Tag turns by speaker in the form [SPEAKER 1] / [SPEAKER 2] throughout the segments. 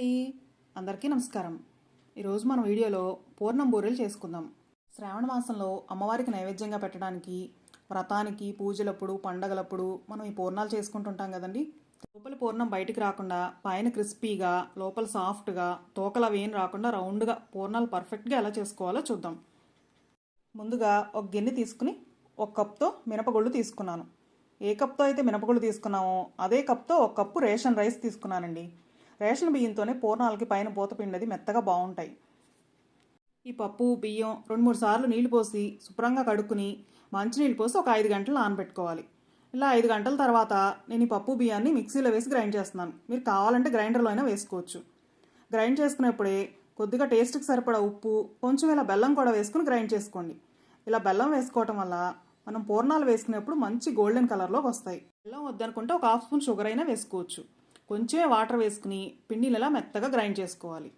[SPEAKER 1] అండి. అందరికీ నమస్కారం. ఈరోజు మన వీడియోలో పూర్ణం బూరెలు చేసుకుందాం. శ్రావణ మాసంలో అమ్మవారికి నైవేద్యంగా పెట్టడానికి వ్రతానికి పూజలప్పుడు పండగలప్పుడు మనం ఈ పూర్ణాలు చేసుకుంటుంటాం కదండి. లోపల పూర్ణం బయటికి రాకుండా పైన క్రిస్పీగా లోపల సాఫ్ట్గా తోకలు అవి ఏం రాకుండా రౌండ్గా పూర్ణాలు పర్ఫెక్ట్గా ఎలా చేసుకోవాలో చూద్దాం. ముందుగా ఒక గిన్నె తీసుకుని ఒక కప్తో మినపగుళ్ళు తీసుకున్నాను. ఏ కప్తో అయితే మినపగుళ్ళు తీసుకున్నామో అదే కప్తో ఒక కప్పు రేషన్ రైస్ తీసుకున్నానండి. రేషన్ బియ్యంతోనే పూర్ణాలకి పైన పూత పిండది మెత్తగా బాగుంటాయి. ఈ పప్పు బియ్యం రెండు మూడు సార్లు నీళ్ళు పోసి శుభ్రంగా కడుక్కుని మంచినీళ్ళు పోసి ఒక ఐదు గంటలు నానబెట్టుకోవాలి. ఇలా ఐదు గంటల తర్వాత నేను ఈ పప్పు బియ్యాన్ని మిక్సీలో వేసి గ్రైండ్ చేస్తున్నాను. మీరు కావాలంటే గ్రైండర్లో అయినా వేసుకోవచ్చు. గ్రైండ్ చేసుకునేప్పుడే కొద్దిగా టేస్ట్కి సరిపడా ఉప్పు కొంచెం ఇలా బెల్లం కూడా వేసుకుని గ్రైండ్ చేసుకోండి. ఇలా బెల్లం వేసుకోవటం వల్ల మనం పూర్ణాలు వేసుకునేప్పుడు మంచి గోల్డెన్ కలర్లోకి వస్తాయి. బెల్లం వద్దనుకుంటే ఒక హాఫ్ స్పూన్ షుగర్ అయినా వేసుకోవచ్చు. కొంచెమే వాటర్ వేసుకుని పిండినిలా మెత్తగా గ్రైండ్ చేసుకోవాలి.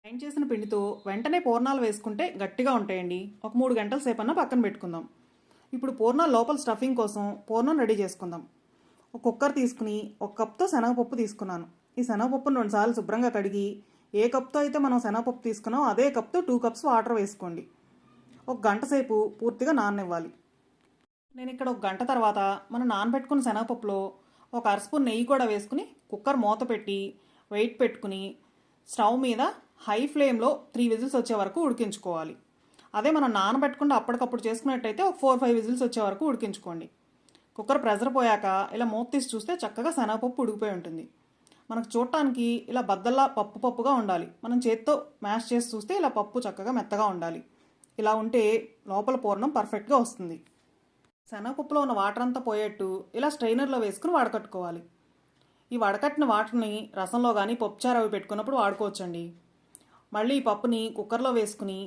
[SPEAKER 1] గ్రైండ్ చేసిన పిండితో వెంటనే పూర్ణాలు వేసుకుంటే గట్టిగా ఉంటాయండి. ఒక మూడు గంటల సేపు అన్న పక్కన పెట్టుకుందాం. ఇప్పుడు పూర్ణాల లోపల స్టఫింగ్ కోసం పూర్ణం రెడీ చేసుకుందాం. ఒక కుక్కర్ తీసుకుని ఒక కప్తో శనగపప్పు తీసుకున్నాను. ఈ శనగపప్పును రెండుసార్లు శుభ్రంగా కడిగి ఏ కప్తో అయితే మనం శనగపప్పు తీసుకున్నామో అదే కప్తో టూ కప్స్ వాటర్ వేసుకోండి. ఒక గంట సేపు పూర్తిగా నాననివ్వాలి. నేను ఇక్కడ ఒక గంట తర్వాత మనం నానబెట్టుకున్న శనగపప్పులో ఒక అరస్పూన్ నెయ్యి కూడా వేసుకుని కుక్కర్ మూత పెట్టి వెయిట్ పెట్టుకుని స్టవ్ మీద హై ఫ్లేమ్లో త్రీ విజిల్స్ వచ్చే వరకు ఉడికించుకోవాలి. అదే మనం నానబెట్టకుండా అప్పటికప్పుడు చేసుకున్నట్టయితే ఒక ఫోర్ ఫైవ్ విజిల్స్ వచ్చే వరకు ఉడికించుకోండి. కుక్కర్ ప్రెజర్ పోయాక ఇలా మూత తీసి చూస్తే చక్కగా శనగపప్పు ఉడికిపోయి ఉంటుంది. మనకు చూడటానికి ఇలా బద్దల్లా పప్పు పప్పుగా ఉండాలి. మనం చేత్తో మ్యాష్ చేసి చూస్తే ఇలా పప్పు చక్కగా మెత్తగా ఉండాలి. ఇలా ఉంటే లోపల పూర్ణం పర్ఫెక్ట్గా వస్తుంది. శనగపప్పులో ఉన్న వాటర్ అంతా పోయేట్టు ఇలా స్ట్రైనర్లో వేసుకుని వడకట్టుకోవాలి. ఈ వడకట్టిన వాటర్ని రసంలో కానీ పప్పుచారు అవి పెట్టుకున్నప్పుడు వాడుకోవచ్చండి. మళ్ళీ ఈ పప్పుని కుక్కర్లో వేసుకుని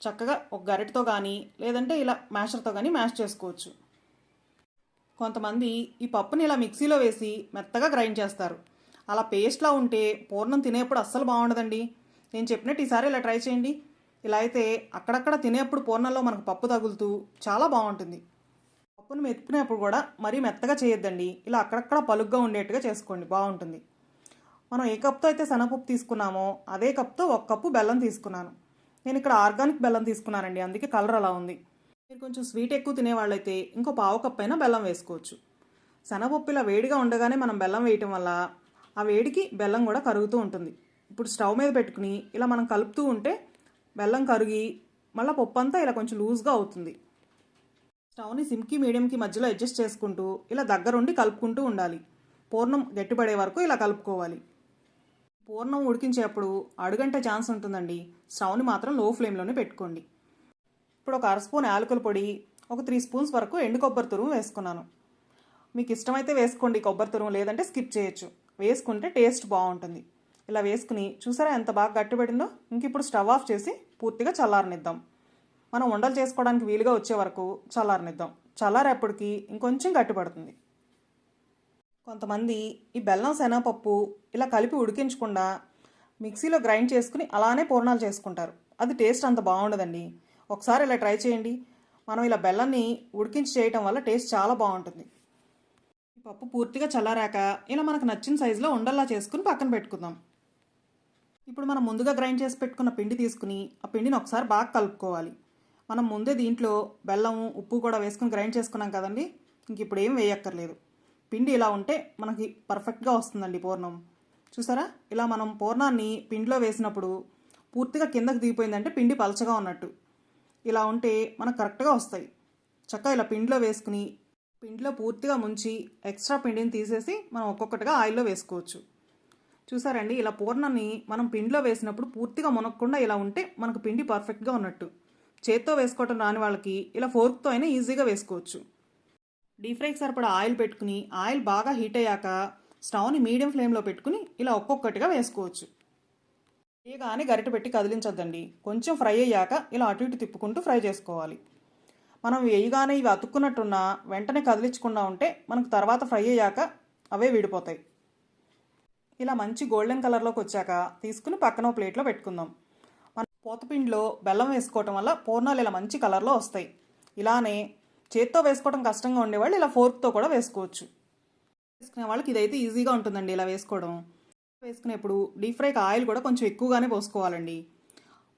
[SPEAKER 1] చక్కగా ఒక గరిటతో కానీ లేదంటే ఇలా మ్యాషర్తో కానీ మ్యాష్ చేసుకోవచ్చు. కొంతమంది ఈ పప్పుని ఇలా మిక్సీలో వేసి మెత్తగా గ్రైండ్ చేస్తారు. అలా పేస్ట్లా ఉంటే పూర్ణం తినేప్పుడు అస్సలు బాగుండదండి. నేను చెప్పినట్టు ఈసారి ఇలా ట్రై చేయండి. ఇలా అయితే అక్కడక్కడ తినేప్పుడు పూర్ణంలో మనకు పప్పు తగులుతూ చాలా బాగుంటుంది. పప్పును మెత్తుకునేప్పుడు కూడా మరీ మెత్తగా చేయొద్దండి. ఇలా అక్కడక్కడ పలుగ్గా ఉండేట్టుగా చేసుకోండి. బాగుంటుంది. మనం ఏ కప్తో అయితే శనగపప్పు తీసుకున్నామో అదే కప్తో ఒక కప్పు బెల్లం తీసుకున్నాను. నేను ఇక్కడ ఆర్గానిక్ బెల్లం తీసుకున్నానండి. అందుకే కలర్ అలా ఉంది. మీరు కొంచెం స్వీట్ ఎక్కువ తినేవాళ్ళైతే ఇంకో పావు కప్పు అయినా బెల్లం వేసుకోవచ్చు. శనగపప్పు ఇలా వేడిగా ఉండగానే మనం బెల్లం వేయటం వల్ల ఆ వేడికి బెల్లం కూడా కరుగుతూ ఉంటుంది. ఇప్పుడు స్టవ్ మీద పెట్టుకుని ఇలా మనం కలుపుతూ ఉంటే బెల్లం కరిగి మళ్ళీ పప్పు అంతా ఇలా కొంచెం లూజ్గా అవుతుంది. స్టవ్ని సిమ్కి మీడియంకి మధ్యలో అడ్జస్ట్ చేసుకుంటూ ఇలా దగ్గరుండి కలుపుకుంటూ ఉండాలి. పూర్ణం గట్టిపడే వరకు ఇలా కలుపుకోవాలి. పూర్ణం ఉడికించేప్పుడు అడుగంట ఛాన్స్ ఉంటుందండి. స్టవ్ని మాత్రం లో ఫ్లేమ్లోనే పెట్టుకోండి. ఇప్పుడు ఒక అర స్పూన్ యాలకుల పొడి ఒక త్రీ స్పూన్స్ వరకు ఎండు కొబ్బరి తురుము వేసుకున్నాను. మీకు ఇష్టమైతే వేసుకోండి కొబ్బరి తురుము లేదంటే స్కిప్ చేయొచ్చు. వేసుకుంటే టేస్ట్ బాగుంటుంది. ఇలా వేసుకుని చూసారా ఎంత బాగా గట్టిపడిందో? ఇంక ఇప్పుడు స్టవ్ ఆఫ్ చేసి పూర్తిగా చల్లారనిద్దాం. మనం ఉండలు చేసుకోవడానికి వీలుగా వచ్చే వరకు చల్లారనిద్దాం. చల్లారేపటికి ఇంకొంచెం గట్టిపడుతుంది. కొంతమంది ఈ బెల్లం శనగపప్పు ఇలా కలిపి ఉడికించకుండా మిక్సీలో గ్రైండ్ చేసుకుని అలానే పూర్ణాలు చేసుకుంటారు. అది టేస్ట్ అంత బాగుండదండి. ఒకసారి ఇలా ట్రై చేయండి. మనం ఇలా బెల్లాన్ని ఉడికించి చేయటం వల్ల టేస్ట్ చాలా బాగుంటుంది. ఈ పప్పు పూర్తిగా చల్లారాక ఇలా మనకు నచ్చిన సైజులో ఉండల్లా చేసుకుని పక్కన పెట్టుకుందాం. ఇప్పుడు మనం ముందుగా గ్రైండ్ చేసి పెట్టుకున్న పిండి తీసుకుని ఆ పిండిని ఒకసారి బాగా కలుపుకోవాలి. మనం ముందే దీంట్లో బెల్లం ఉప్పు కూడా వేసుకుని గ్రైండ్ చేసుకున్నాం కదండి. ఇంక ఇప్పుడు ఏం వేయక్కర్లేదు. పిండి ఇలా ఉంటే మనకి పర్ఫెక్ట్గా వస్తుందండి పూర్ణం. చూసారా? ఇలా మనం పూర్ణాన్ని పిండిలో వేసినప్పుడు పూర్తిగా కిందకి దిగిపోయిందంటే పిండి పలచగా ఉన్నట్టు. ఇలా ఉంటే మనకు కరెక్ట్గా వస్తాయి. చక్కగా ఇలా పిండిలో వేసుకుని పిండిలో పూర్తిగా ముంచి ఎక్స్ట్రా పిండిని తీసేసి మనం ఒక్కొక్కటిగా ఆయిల్లో వేసుకోవచ్చు. చూసారండి? ఇలా పూర్ణాన్ని మనం పిండిలో వేసినప్పుడు పూర్తిగా మునక్కుండా ఇలా ఉంటే మనకు పిండి పర్ఫెక్ట్గా ఉన్నట్టు. చేత్తో వేసుకోవటం రాని వాళ్ళకి ఇలా ఫోర్క్తో అయినా ఈజీగా వేసుకోవచ్చు. డీప్ ఫ్రైకి సరిపడా ఆయిల్ పెట్టుకుని ఆయిల్ బాగా హీట్ అయ్యాక స్టవ్ని మీడియం ఫ్లేమ్లో పెట్టుకుని ఇలా ఒక్కొక్కటిగా వేసుకోవచ్చు. వేయగానే గరిట పెట్టి కదిలించొద్దండి. కొంచెం ఫ్రై అయ్యాక ఇలా అటు ఇటు తిప్పుకుంటూ ఫ్రై చేసుకోవాలి. మనం వేయగానే ఇవి అతుక్కున్నట్టున్నా వెంటనే కదిలించకుండా ఉంటే మనకు తర్వాత ఫ్రై అయ్యాక అవే విడిపోతాయి. ఇలా మంచి గోల్డెన్ కలర్లోకి వచ్చాక తీసుకుని పక్కన ప్లేట్లో పెట్టుకుందాం. పోతపిండిలో బెల్లం వేసుకోవటం వల్ల పూర్ణాలు ఇలా మంచి కలర్లో వస్తాయి. ఇలానే చేత్తో వేసుకోవడం కష్టంగా ఉండేవాళ్ళు ఇలా ఫోర్క్తో కూడా వేసుకోవచ్చు. వేసుకునే వాళ్ళకి ఇదైతే ఈజీగా ఉంటుందండి ఇలా వేసుకోవడం. వేసుకునేప్పుడు డీప్ ఫ్రైకి ఆయిల్ కూడా కొంచెం ఎక్కువగానే పోసుకోవాలండి.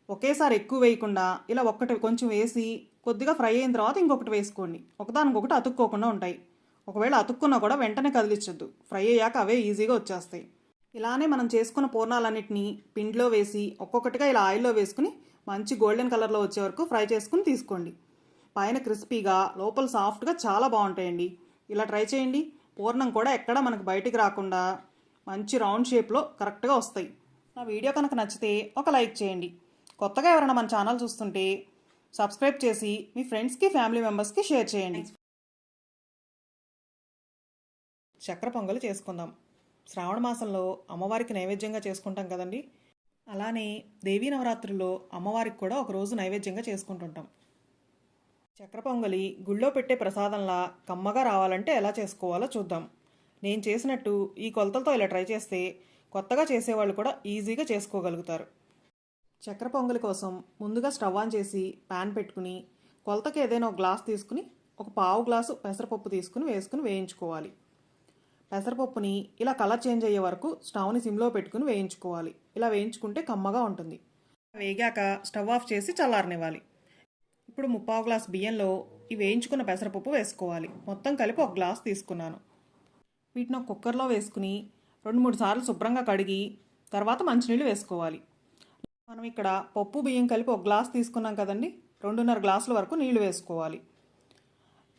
[SPEAKER 1] ఒకేసారి ఎక్కువ వేయకుండా ఇలా ఒక్కటి కొంచెం వేసి కొద్దిగా ఫ్రై అయిన తర్వాత ఇంకొకటి వేసుకోండి. ఒకదానికొకటి అతుక్కోకుండా ఉంటాయి. ఒకవేళ అతుక్కున్నా కూడా వెంటనే కదిలించొద్దు. ఫ్రై అయ్యాక అవే ఈజీగా వచ్చేస్తాయి. ఇలానే మనం చేసుకున్న పూర్ణాలన్నిటినీ పిండిలో వేసి ఒక్కొక్కటిగా ఇలా ఆయిల్లో వేసుకుని మంచి గోల్డెన్ కలర్లో వచ్చే వరకు ఫ్రై చేసుకుని తీసుకోండి. పైన క్రిస్పీగా లోపల సాఫ్ట్గా చాలా బాగుంటాయండి. ఇలా ట్రై చేయండి. పూర్ణం కూడా ఎక్కడ మనకు బయటికి రాకుండా మంచి రౌండ్ షేప్లో కరెక్ట్గా వస్తాయి. నా వీడియో కనుక నచ్చితే ఒక లైక్ చేయండి. కొత్తగా ఎవరైనా మన ఛానల్ చూస్తుంటే సబ్స్క్రైబ్ చేసి మీ ఫ్రెండ్స్కి ఫ్యామిలీ మెంబర్స్కి షేర్ చేయండి. చక్ర పొంగలు చేసుకుందాం. శ్రావణ మాసంలో అమ్మవారికి నైవేద్యంగా చేసుకుంటాం కదండి. అలానే దేవీ నవరాత్రుల్లో అమ్మవారికి కూడా ఒక రోజు నైవేద్యంగా చేసుకుంటుంటాం. చక్కెర పొంగలి గుళ్ళో పెట్టే ప్రసాదంలా కమ్మగా రావాలంటే ఎలా చేసుకోవాలో చూద్దాం. నేను చేసినట్టు ఈ కొలతలతో ఇలా ట్రై చేస్తే కొత్తగా చేసేవాళ్ళు కూడా ఈజీగా చేసుకోగలుగుతారు. చక్కెర పొంగలి కోసం ముందుగా స్టవ్ ఆన్ చేసి ప్యాన్ పెట్టుకుని కొలతకి ఏదైనా ఒక గ్లాస్ తీసుకుని ఒక పావు గ్లాసు పెసరపప్పు తీసుకుని వేసుకుని వేయించుకోవాలి. పెసరపప్పుని ఇలా కలర్ చేంజ్ అయ్యే వరకు స్టవ్ని సిమ్లో పెట్టుకుని వేయించుకోవాలి. ఇలా వేయించుకుంటే కమ్మగా ఉంటుంది. వేగాక స్టవ్ ఆఫ్ చేసి చల్లారనివ్వాలి. ఇప్పుడు ముప్పావు గ్లాస్ బియ్యంలో ఈ వేయించుకున్న పెసరపప్పు వేసుకోవాలి. మొత్తం కలిపి ఒక గ్లాస్ తీసుకున్నాను. వీటిని ఒక కుక్కర్లో వేసుకుని రెండు మూడు సార్లు శుభ్రంగా కడిగి తర్వాత మంచినీళ్ళు వేసుకోవాలి. మనం ఇక్కడ పప్పు బియ్యం కలిపి ఒక గ్లాస్ తీసుకున్నాం కదండి. రెండున్నర గ్లాసుల వరకు నీళ్ళు వేసుకోవాలి.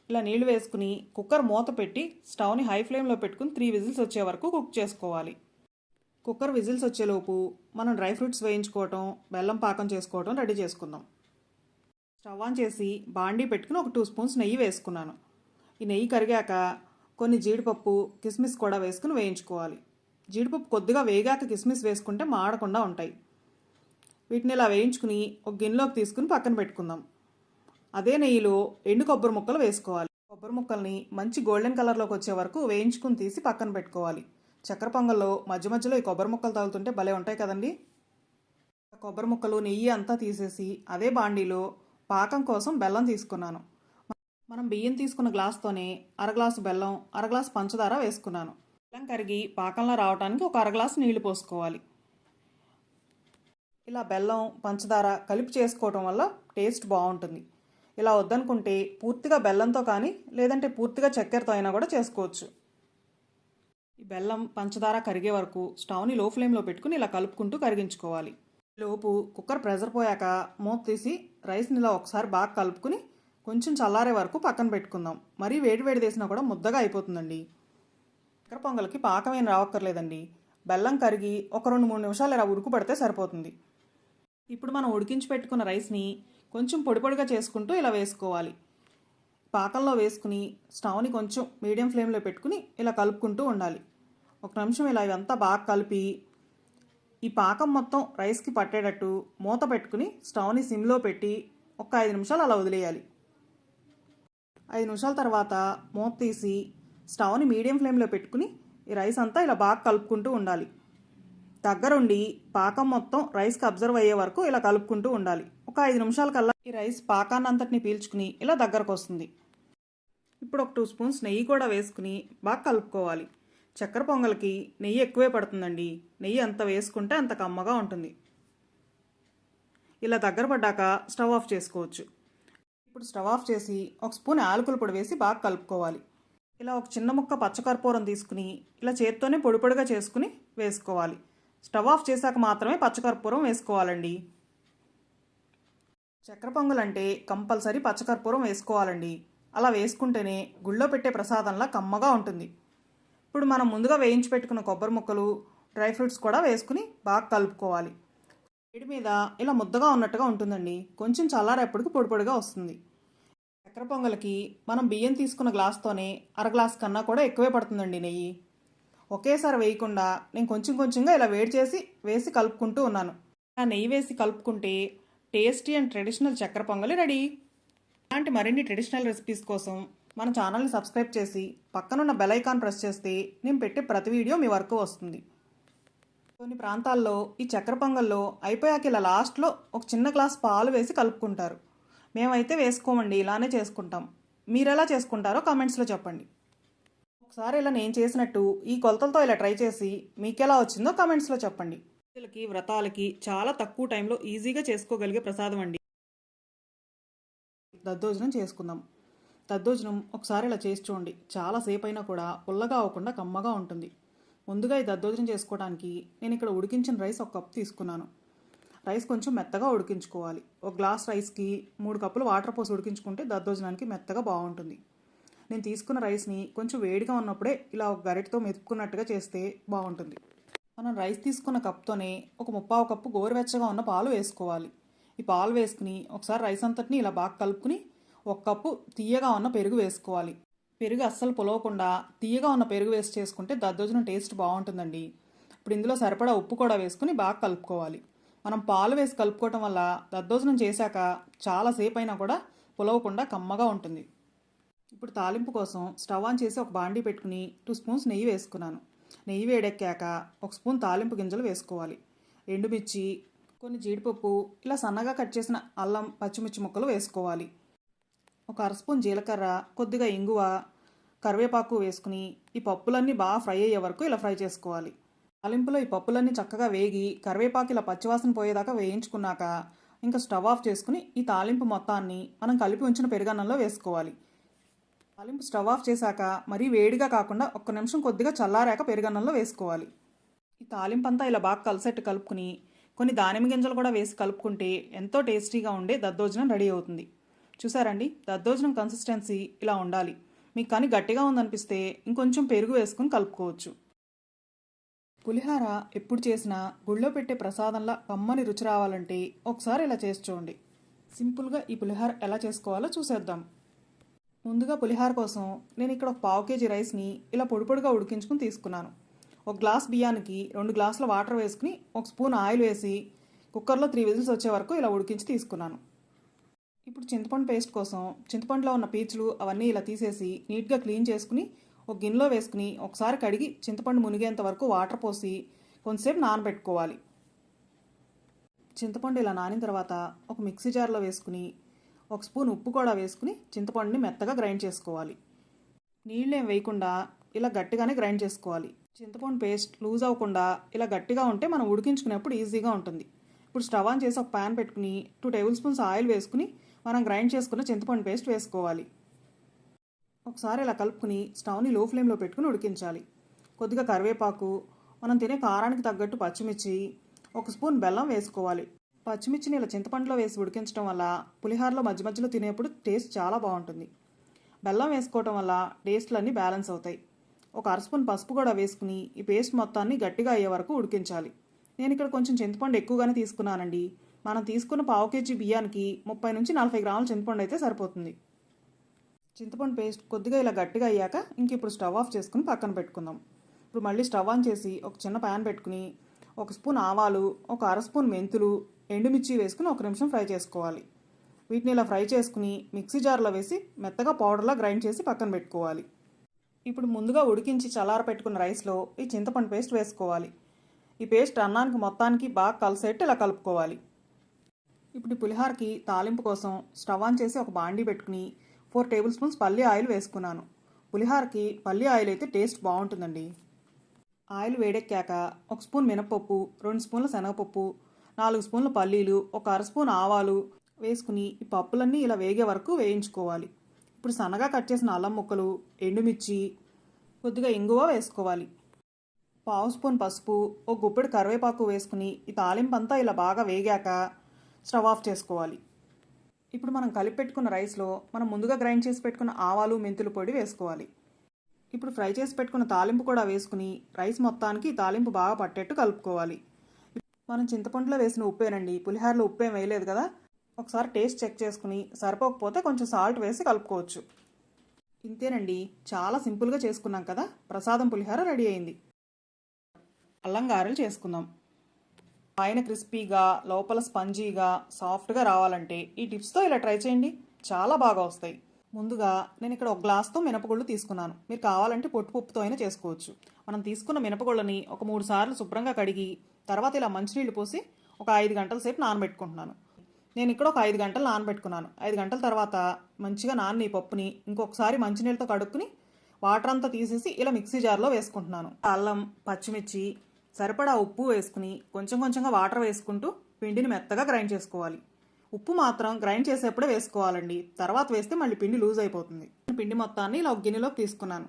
[SPEAKER 1] ఇలా నీళ్ళు వేసుకుని కుక్కర్ మూత పెట్టి స్టవ్ని హై ఫ్లేమ్లో పెట్టుకుని త్రీ విజిల్స్ వచ్చే వరకు కుక్ చేసుకోవాలి. కుక్కర్ విజిల్స్ వచ్చేలోపు మనం డ్రై ఫ్రూట్స్ వేయించుకోవటం బెల్లం పాకం చేసుకోవటం రెడీ చేసుకుందాం. స్టవ్ ఆన్ చేసి బాండీ పెట్టుకుని ఒక టూ స్పూన్స్ నెయ్యి వేసుకున్నాను. ఈ నెయ్యి కరిగాక కొన్ని జీడిపప్పు కిస్మిస్ కూడా వేసుకుని వేయించుకోవాలి. జీడిపప్పు కొద్దిగా వేగాక కిస్మిస్ వేసుకుంటే మాడకుండా ఉంటాయి. వీటిని ఇలా వేయించుకుని ఒక గిన్నెలోకి తీసుకుని పక్కన పెట్టుకుందాం. అదే నెయ్యిలో ఎండు కొబ్బరి ముక్కలు వేసుకోవాలి. కొబ్బరి ముక్కల్ని మంచి గోల్డెన్ కలర్లోకి వచ్చే వరకు వేయించుకుని తీసి పక్కన పెట్టుకోవాలి. చక్కెర పొంగల్లో మధ్య మధ్యలో ఈ కొబ్బరి ముక్కలు తగులుతుంటే భలే ఉంటాయి కదండి. కొబ్బరి ముక్కలు నెయ్యి అంతా తీసేసి అదే బాండీలో పాకం కోసం బెల్లం తీసుకున్నాను. మనం బియ్యం తీసుకున్న గ్లాస్తోనే అర గ్లాసు బెల్లం అర గ్లాసు పంచదార వేసుకున్నాను. బెల్లం కరిగి పాకంలో రావడానికి ఒక అర గ్లాసు నీళ్ళు పోసుకోవాలి. ఇలా బెల్లం పంచదార కలిపి చేసుకోవటం వల్ల టేస్ట్ బాగుంటుంది. ఇలా వద్దనుకుంటే పూర్తిగా బెల్లంతో కానీ లేదంటే పూర్తిగా చక్కెరతో అయినా కూడా చేసుకోవచ్చు. ఈ బెల్లం పంచదార కరిగే వరకు స్టవ్ని లో ఫ్లేమ్లో పెట్టుకుని ఇలా కలుపుకుంటూ కరిగించుకోవాలి. లోపు కుక్కర్ ప్రెజర్ పోయాక మూత తీసి రైస్ని ఇలా ఒకసారి బాగా కలుపుకుని కొంచెం చల్లారే వరకు పక్కన పెట్టుకుందాం. మరీ వేడి వేడి తీసినా కూడా ముద్దగా అయిపోతుందండి. చక్కెర పొంగల్కి పాకమేం రావక్కర్లేదండి. బెల్లం కరిగి ఒక రెండు మూడు నిమిషాలు ఇలా ఉడుకు పడితే సరిపోతుంది. ఇప్పుడు మనం ఉడికించి పెట్టుకున్న రైస్ని కొంచెం పొడి పొడిగా చేసుకుంటూ ఇలా వేసుకోవాలి. పాకంలో వేసుకుని స్టవ్ని కొంచెం మీడియం ఫ్లేమ్లో పెట్టుకుని ఇలా కలుపుకుంటూ ఉండాలి. ఒక నిమిషం ఇలా ఇదంతా బాగా కలిపి ఈ పాకం మొత్తం రైస్కి పట్టేటట్టు మూత పెట్టుకుని స్టవ్ని సిమ్లో పెట్టి ఒక ఐదు నిమిషాలు అలా వదిలేయాలి. ఐదు నిమిషాల తర్వాత మూత తీసి స్టవ్ని మీడియం ఫ్లేమ్లో పెట్టుకుని ఈ రైస్ అంతా ఇలా బాగా కలుపుకుంటూ ఉండాలి. దగ్గరుండి పాకం మొత్తం రైస్కి అబ్జర్వ్ అయ్యే వరకు ఇలా కలుపుకుంటూ ఉండాలి. ఒక ఐదు నిమిషాల కల్లా ఈ రైస్ పాకాన్నంతటిని పీల్చుకుని ఇలా దగ్గరకు వస్తుంది ఇప్పుడు ఒక టూ స్పూన్స్ నెయ్యి కూడా వేసుకుని బాగా కలుపుకోవాలి. చక్కెర పొంగల్కి నెయ్యి ఎక్కువే పడుతుందండి. నెయ్యి అంత వేసుకుంటే అంత కమ్మగా ఉంటుంది. ఇలా దగ్గర పడ్డాక స్టవ్ ఆఫ్ చేసుకోవచ్చు. ఇప్పుడు స్టవ్ ఆఫ్ చేసి ఒక స్పూన్ ఆలుకల పొడి వేసి బాగా కలుపుకోవాలి. ఇలా ఒక చిన్న ముక్క పచ్చకర్పూరం తీసుకుని ఇలా చేత్తోనే పొడి పొడిగా చేసుకుని వేసుకోవాలి. స్టవ్ ఆఫ్ చేశాక మాత్రమే పచ్చకర్పూరం వేసుకోవాలండి. చక్కెర పొంగలంటే కంపల్సరీ పచ్చకర్పూరం వేసుకోవాలండి. అలా వేసుకుంటేనే గుళ్ళో పెట్టే ప్రసాదంలా కమ్మగా ఉంటుంది. ఇప్పుడు మనం ముందుగా వేయించి పెట్టుకున్న కొబ్బరి ముక్కలు డ్రై ఫ్రూట్స్ కూడా వేసుకుని బాగా కలుపుకోవాలి. వేడి మీద ఇలా ముద్దగా ఉన్నట్టుగా ఉంటుందండి. కొంచెం చల్లారేపటికి పొడి పొడిగా వస్తుంది. చక్కెర పొంగల్కి మనం బియ్యం తీసుకున్న గ్లాస్తోనే అర గ్లాస్ కన్నా కూడా ఎక్కువే పడుతుందండి నెయ్యి. ఒకేసారి వేయకుండా నేను కొంచెం కొంచెంగా ఇలా వేడి చేసి వేసి కలుపుకుంటూ ఉన్నాను. ఆ నెయ్యి వేసి కలుపుకుంటే టేస్టీ అండ్ ట్రెడిషనల్ చక్కెర పొంగలి రెడీ. ఇలాంటి మరిన్ని ట్రెడిషనల్ రెసిపీస్ కోసం మన ఛానల్ని సబ్స్క్రైబ్ చేసి పక్కనున్న బెల్ ఐకాన్ ప్రెస్ చేస్తే నేను పెట్టే ప్రతి వీడియో మీ వరకు వస్తుంది. కొన్ని ప్రాంతాల్లో ఈ చక్కెర పొంగల్లో అయిపోయాక ఇలా లాస్ట్లో ఒక చిన్న గ్లాస్ పాలు వేసి కలుపుకుంటారు. మేమైతే వేసుకోమండి ఇలానే చేసుకుంటాం. మీరు ఎలా చేసుకుంటారో కామెంట్స్లో చెప్పండి. ఒకసారి ఇలా నేను చేసినట్టు ఈ కొలతలతో ఇలా ట్రై చేసి మీకు ఎలా వచ్చిందో కామెంట్స్లో చెప్పండి. పూజలకి వ్రతాలకి చాలా తక్కువ టైంలో ఈజీగా చేసుకోగలిగే ప్రసాదం అండి. దద్దోజనం చేసుకుందాం. దద్దోజనం ఒకసారి ఇలా చేసి చూడండి. చాలా అయినా కూడా పుల్లగా అవ్వకుండా కమ్మగా ఉంటుంది. ముందుగా ఈ దద్దోజనం చేసుకోవడానికి నేను ఇక్కడ ఉడికించిన రైస్ ఒక కప్ తీసుకున్నాను. రైస్ కొంచెం మెత్తగా ఉడికించుకోవాలి. ఒక గ్లాస్ రైస్కి మూడు కప్పులు వాటర్ పోసి ఉడికించుకుంటే దద్దోజనానికి మెత్తగా బాగుంటుంది. నేను తీసుకున్న రైస్ని కొంచెం వేడిగా ఉన్నప్పుడే ఇలా ఒక గరిటతో మెతుక్కున్నట్టుగా చేస్తే బాగుంటుంది. మనం రైస్ తీసుకున్న కప్తోనే ఒక ముప్పావు కప్పు గోరువెచ్చగా ఉన్న పాలు వేసుకోవాలి. ఈ పాలు వేసుకుని ఒకసారి రైస్ అంతటిని ఇలా బాగా కలుపుకుని ఒక కప్పు తీయగా ఉన్న పెరుగు వేసుకోవాలి. పెరుగు అస్సలు పొలవకుండా తీయగా ఉన్న పెరుగు వేసి చేసుకుంటే దద్దోజనం టేస్ట్ బాగుంటుందండి. ఇప్పుడు ఇందులో సరిపడా ఉప్పు కూడా వేసుకుని బాగా కలుపుకోవాలి. మనం పాలు వేసి కలుపుకోవటం వల్ల దద్దోజనం చేశాక చాలాసేపు అయినా కూడా పొలవకుండా కమ్మగా ఉంటుంది. ఇప్పుడు తాలింపు కోసం స్టవ్ ఆన్ చేసి ఒక బాండీ పెట్టుకుని టూ స్పూన్స్ నెయ్యి వేసుకున్నాను. నెయ్యి వేడెక్కాక ఒక స్పూన్ తాలింపు గింజలు వేసుకోవాలి. ఎండుమిర్చి కొన్ని జీడిపప్పు ఇలా సన్నగా కట్ చేసిన అల్లం పచ్చిమిర్చి ముక్కలు వేసుకోవాలి. ఒక అర స్పూన్ జీలకర్ర కొద్దిగా ఇంగువ కరివేపాకు వేసుకుని ఈ పప్పులన్నీ బాగా ఫ్రై అయ్యే వరకు ఇలా ఫ్రై చేసుకోవాలి. తాలింపులో ఈ పప్పులన్నీ చక్కగా వేగి కరివేపాకు ఇలా పచ్చివాసన పోయేదాకా వేయించుకున్నాక ఇంకా స్టవ్ ఆఫ్ చేసుకుని ఈ తాలింపు మొత్తాన్ని మనం కలిపి ఉంచిన పెరుగన్నంలో వేసుకోవాలి. తాలింపు స్టవ్ ఆఫ్ చేశాక మరీ వేడిగా కాకుండా ఒక్క నిమిషం కొద్దిగా చల్లారాక పెరుగన్నంలో వేసుకోవాలి. ఈ తాలింపు అంతా ఇలా బాగా కలిసెట్టు కలుపుకుని కొన్ని దానిమ్మ గింజలు కూడా వేసి కలుపుకుంటే ఎంతో టేస్టీగా ఉండే దద్దోజనం రెడీ అవుతుంది. చూసారండి? దద్దోజనం కన్సిస్టెన్సీ ఇలా ఉండాలి. మీకు కానీ గట్టిగా ఉందనిపిస్తే ఇంకొంచెం పెరుగు వేసుకుని కలుపుకోవచ్చు. పులిహార ఎప్పుడు చేసినా గుళ్ళో పెట్టే ప్రసాదంలా కమ్మని రుచి రావాలంటే ఒకసారి ఇలా చేసి చూడండి. సింపుల్గా ఈ పులిహార ఎలా చేసుకోవాలో చూసేద్దాం. ముందుగా పులిహార కోసం నేను ఇక్కడ ఒక పావు కేజీ రైస్ని ఇలా పొడి పొడిగా ఉడికించుకుని తీసుకున్నాను. ఒక గ్లాస్ బియ్యానికి రెండు గ్లాసుల వాటర్ వేసుకుని ఒక స్పూన్ ఆయిల్ వేసి కుక్కర్లో త్రీ విజిల్స్ వచ్చే వరకు ఇలా ఉడికించి తీసుకున్నాను. ఇప్పుడు చింతపండు పేస్ట్ కోసం చింతపండులో ఉన్న పీచులు అవన్నీ ఇలా తీసేసి నీట్గా క్లీన్ చేసుకుని ఒక గిన్నెలో వేసుకుని ఒకసారి కడిగి చింతపండు మునిగేంత వరకు వాటర్ పోసి కొంతసేపు నానబెట్టుకోవాలి. చింతపండు ఇలా నానిన తర్వాత ఒక మిక్సీ జార్లో వేసుకుని ఒక స్పూన్ ఉప్పు కూడా వేసుకుని చింతపండుని మెత్తగా గ్రైండ్ చేసుకోవాలి. నీళ్ళు ఏం వేయకుండా ఇలా గట్టిగానే గ్రైండ్ చేసుకోవాలి. చింతపండు పేస్ట్ లూజ్ అవ్వకుండా ఇలా గట్టిగా ఉంటే మనం ఉడికించుకునేప్పుడు ఈజీగా ఉంటుంది. ఇప్పుడు స్టవ్ ఆన్ చేసి ఒక ప్యాన్ పెట్టుకుని టూ టేబుల్ స్పూన్స్ ఆయిల్ వేసుకుని మనం గ్రైండ్ చేసుకున్న చింతపండు పేస్ట్ వేసుకోవాలి. ఒకసారి ఇలా కలుపుకుని స్టవ్ని లో ఫ్లేమ్లో పెట్టుకుని ఉడికించాలి. కొద్దిగా కరివేపాకు మనం తినే కారానికి తగ్గట్టు పచ్చిమిర్చి ఒక స్పూన్ బెల్లం వేసుకోవాలి. పచ్చిమిర్చిని ఇలా చింతపండులో వేసి ఉడికించడం వల్ల పులిహారలో మధ్య మధ్యలో తినేప్పుడు టేస్ట్ చాలా బాగుంటుంది. బెల్లం వేసుకోవటం వల్ల టేస్ట్లు అన్నీ బ్యాలెన్స్ అవుతాయి. ఒక అర స్పూన్ పసుపు కూడా వేసుకుని ఈ పేస్ట్ మొత్తాన్ని గట్టిగా అయ్యే వరకు ఉడికించాలి. నేను ఇక్కడ కొంచెం చింతపండు ఎక్కువగానే తీసుకున్నానండి. మనం తీసుకున్న పావు కేజీ బియ్యానికి ముప్పై నుంచి నలభై గ్రాముల చింతపండు అయితే సరిపోతుంది. చింతపండు పేస్ట్ కొద్దిగా ఇలా గట్టిగా అయ్యాక ఇంక ఇప్పుడు స్టవ్ ఆఫ్ చేసుకుని పక్కన పెట్టుకుందాం. ఇప్పుడు మళ్ళీ స్టవ్ ఆన్ చేసి ఒక చిన్న ప్యాన్ పెట్టుకుని ఒక స్పూన్ ఆవాలు ఒక అర స్పూన్ మెంతులు ఎండుమిర్చి వేసుకుని ఒక నిమిషం ఫ్రై చేసుకోవాలి. వీటిని ఇలా ఫ్రై చేసుకుని మిక్సీ జార్లో వేసి మెత్తగా పౌడర్లా గ్రైండ్ చేసి పక్కన పెట్టుకోవాలి. ఇప్పుడు ముందుగా ఉడికించి చల్లార పెట్టుకున్న రైస్లో ఈ చింతపండు పేస్ట్ వేసుకోవాలి. ఈ పేస్ట్ అన్నానికి మొత్తానికి బాగా కలిసేట్టు ఇలా కలుపుకోవాలి. ఇప్పుడు ఈ తాలింపు కోసం స్టవ్ ఆన్ చేసి ఒక బాండీ పెట్టుకుని ఫోర్ టేబుల్ స్పూన్స్ పల్లి ఆయిల్ వేసుకున్నాను. పులిహోరకి పల్లి ఆయిల్ అయితే టేస్ట్ బాగుంటుందండి. ఆయిల్ వేడెక్కాక ఒక స్పూన్ మినపప్పు రెండు స్పూన్ల శనగపప్పు నాలుగు స్పూన్ల పల్లీలు ఒక అర స్పూన్ ఆవాలు వేసుకుని ఈ పప్పులన్నీ ఇలా వేగే వరకు వేయించుకోవాలి. ఇప్పుడు సన్నగా కట్ చేసిన అల్లం ముక్కలు ఎండుమిర్చి కొద్దిగా ఇంగువ వేసుకోవాలి. పావు స్పూన్ పసుపు ఒక గుప్పెడు కరివేపాకు వేసుకుని ఈ తాలింపు అంతా ఇలా బాగా వేగాక స్టవ్ ఆఫ్ చేసుకోవాలి. ఇప్పుడు మనం కలిపి పెట్టుకున్న రైస్లో మనం ముందుగా గ్రైండ్ చేసి పెట్టుకున్న ఆవాలు మెంతులు పొడి వేసుకోవాలి. ఇప్పుడు ఫ్రై చేసి పెట్టుకున్న తాలింపు కూడా వేసుకుని రైస్ మొత్తానికి తాలింపు బాగా పట్టేట్టు కలుపుకోవాలి. మనం చింతపండులో వేసిన ఉప్పేనండి. పులిహారలో ఉప్పేం వేయలేదు కదా. ఒకసారి టేస్ట్ చెక్ చేసుకుని సరిపోకపోతే కొంచెం సాల్ట్ వేసి కలుపుకోవచ్చు. ఇంతేనండి. చాలా సింపుల్గా చేసుకున్నాం కదా. ప్రసాదం పులిహార రెడీ అయింది. అల్లం గారెలు చేసుకుందాం. పైన క్రిస్పీగా లోపల స్పంజీగా సాఫ్ట్గా రావాలంటే ఈ టిప్స్తో ఇలా ట్రై చేయండి. చాలా బాగా వస్తాయి. ముందుగా నేను ఇక్కడ ఒక గ్లాస్తో మినపగుళ్ళు తీసుకున్నాను. మీరు కావాలంటే పొట్టుపప్పుతో అయినా చేసుకోవచ్చు. మనం తీసుకున్న మినపగుళ్ళని ఒక మూడు సార్లు శుభ్రంగా కడిగి తర్వాత ఇలా మంచినీళ్ళు పోసి ఒక ఐదు గంటల సేపు నానబెట్టుకుంటున్నాను. నేను ఇక్కడ ఒక ఐదు గంటలు నానబెట్టుకున్నాను. ఐదు గంటల తర్వాత మంచిగా నాన్న ఈ పప్పుని ఇంకొకసారి మంచినీళ్ళతో కడుక్కుని వాటర్ అంతా తీసేసి ఇలా మిక్సీ జార్లో వేసుకుంటున్నాను. అల్లం పచ్చిమిర్చి సరిపడా ఉప్పు వేసుకుని కొంచెం కొంచెంగా వాటర్ వేసుకుంటూ పిండిని మెత్తగా గ్రైండ్ చేసుకోవాలి. ఉప్పు మాత్రం గ్రైండ్ చేసేప్పుడే వేసుకోవాలండి. తర్వాత వేస్తే మళ్ళీ పిండి లూజ్ అయిపోతుంది. పిండి మొత్తాన్ని ఇలా ఒక గిన్నెలోకి తీసుకున్నాను.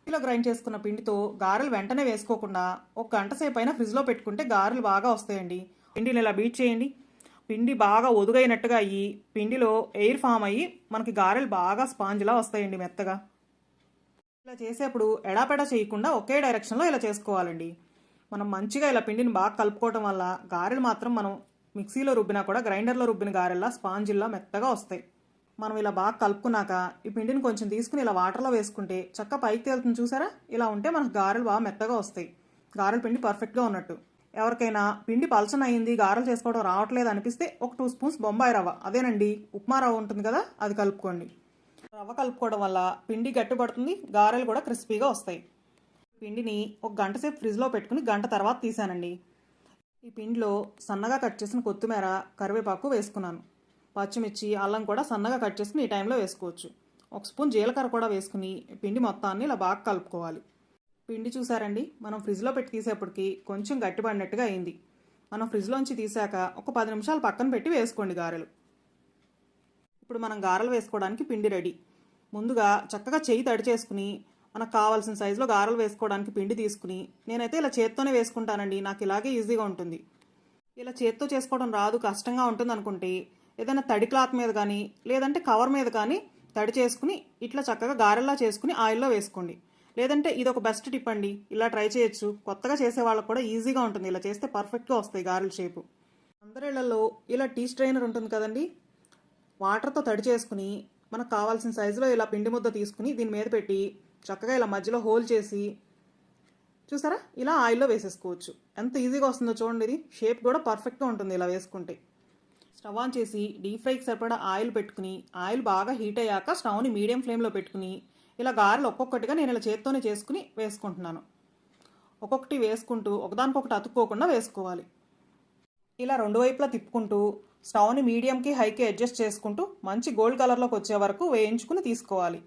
[SPEAKER 1] గిన్నెలో గ్రైండ్ చేసుకున్న పిండితో గారెలు వెంటనే వేసుకోకుండా ఒక గంట సేపు అయినా ఫ్రిడ్జ్లో పెట్టుకుంటే గారెలు బాగా వస్తాయండి. పిండిని ఇలా బీట్ చేయండి. పిండి బాగా ఒదుగైనట్టుగా అయ్యి పిండిలో ఎయిర్ ఫామ్ అయ్యి మనకి గారెలు బాగా స్పాంజ్లా వస్తాయండి మెత్తగా. ఇలా చేసేప్పుడు ఎడాపెడా చేయకుండా ఒకే డైరెక్షన్లో ఇలా చేసుకోవాలండి. మనం మంచిగా ఇలా పిండిని బాగా కలుపుకోవడం వల్ల గారెలు మాత్రం మనం మిక్సీలో రుబ్బినా కూడా గ్రైండర్లో రుబ్బిన గారెల్లా స్పాంజిల్లా మెత్తగా వస్తాయి. మనం ఇలా బాగా కలుపుకున్నాక ఈ పిండిని కొంచెం తీసుకుని ఇలా వాటర్లో వేసుకుంటే చక్క పైకి తేలుతుంది చూసారా? ఇలా ఉంటే మనకు గారెలు బాగా మెత్తగా వస్తాయి. గారెల పిండి పర్ఫెక్ట్గా ఉన్నట్టు. ఎవరికైనా పిండి పలచన అయింది గారెలు చేసుకోవడం రావట్లేదు అనిపిస్తే ఒక టూ స్పూన్స్ బొంబాయి రవ్వ. అదేనండి ఉప్మా రవ్వ ఉంటుంది కదా అది కలుపుకోండి. రవ్వ కలుపుకోవడం వల్ల పిండి గట్టిపడుతుంది గారెలు కూడా క్రిస్పీగా వస్తాయి. పిండిని ఒక గంట సేపు ఫ్రిడ్జ్లో పెట్టుకుని గంట తర్వాత తీసానండి. ఈ పిండిలో సన్నగా కట్ చేసిన కొత్తిమీర కరివేపాకు వేసుకున్నాను. పచ్చిమిర్చి అల్లం కూడా సన్నగా కట్ చేసుకుని ఈ టైంలో వేసుకోవచ్చు. ఒక స్పూన్ జీలకర్ర కూడా వేసుకుని పిండి మొత్తాన్ని ఇలా బాగా కలుపుకోవాలి. పిండి చూసారండి? మనం ఫ్రిడ్జ్లో పెట్టి తీసేపటికి కొంచెం గట్టిపడినట్టుగా అయింది. మనం ఫ్రిడ్జ్లోంచి తీసాక ఒక పది నిమిషాలు పక్కన పెట్టి వేసుకోండి గారెలు. ఇప్పుడు మనం గారెలు వేసుకోవడానికి పిండి రెడీ. ముందుగా చక్కగా చెయ్యి తడి చేసుకుని మనకు కావాల్సిన సైజులో గారెలు వేసుకోవడానికి పిండి తీసుకుని నేనైతే ఇలా చేత్తోనే వేసుకుంటానండి. నాకు ఇలాగే ఈజీగా ఉంటుంది. ఇలా చేత్తో చేసుకోవడం రాదు కష్టంగా ఉంటుంది అనుకుంటే ఏదైనా తడి క్లాత్ మీద కానీ లేదంటే కవర్ మీద కానీ తడి చేసుకుని ఇట్లా చక్కగా గారెల్లా చేసుకుని ఆయిల్లో వేసుకోండి. లేదంటే ఇది ఒక బెస్ట్ టిప్ అండి. ఇలా ట్రై చేయొచ్చు. కొత్తగా చేసే వాళ్ళకు కూడా ఈజీగా ఉంటుంది. ఇలా చేస్తే పర్ఫెక్ట్గా వస్తాయి గారెల షేపు అందరిళ్ళలో ఇలా టీ స్ట్రైనర్ ఉంటుంది కదండి. వాటర్తో తడి చేసుకుని మనకు కావాల్సిన సైజులో ఇలా పిండి ముద్ద తీసుకుని దీని మీద పెట్టి చక్కగా ఇలా మధ్యలో హోల్ చేసి చూసారా? ఇలా ఆయిల్లో వేసేసుకోవచ్చు. ఎంత ఈజీగా వస్తుందో చూడండి ఇది. షేప్ కూడా పర్ఫెక్ట్గా ఉంటుంది ఇలా వేసుకుంటే. స్టవ్ ఆన్ చేసి డీప్ ఫ్రైకి సరిపడా ఆయిల్ పెట్టుకుని ఆయిల్ బాగా హీట్ అయ్యాక స్టవ్ని మీడియం ఫ్లేమ్లో పెట్టుకుని ఇలా గారెలు ఒక్కొక్కటిగా నేను ఇలా చేత్తోనే చేసుకుని వేసుకుంటున్నాను. ఒక్కొక్కటి వేసుకుంటూ ఒకదానికొకటి అతుక్కోకుండా వేసుకోవాలి. ఇలా రెండు వైపులా తిప్పుకుంటూ స్టవ్ని మీడియంకి హైకి అడ్జస్ట్ చేసుకుంటూ మంచి గోల్డ్ కలర్లోకి వచ్చే వరకు వేయించుకుని తీసుకోవాలి.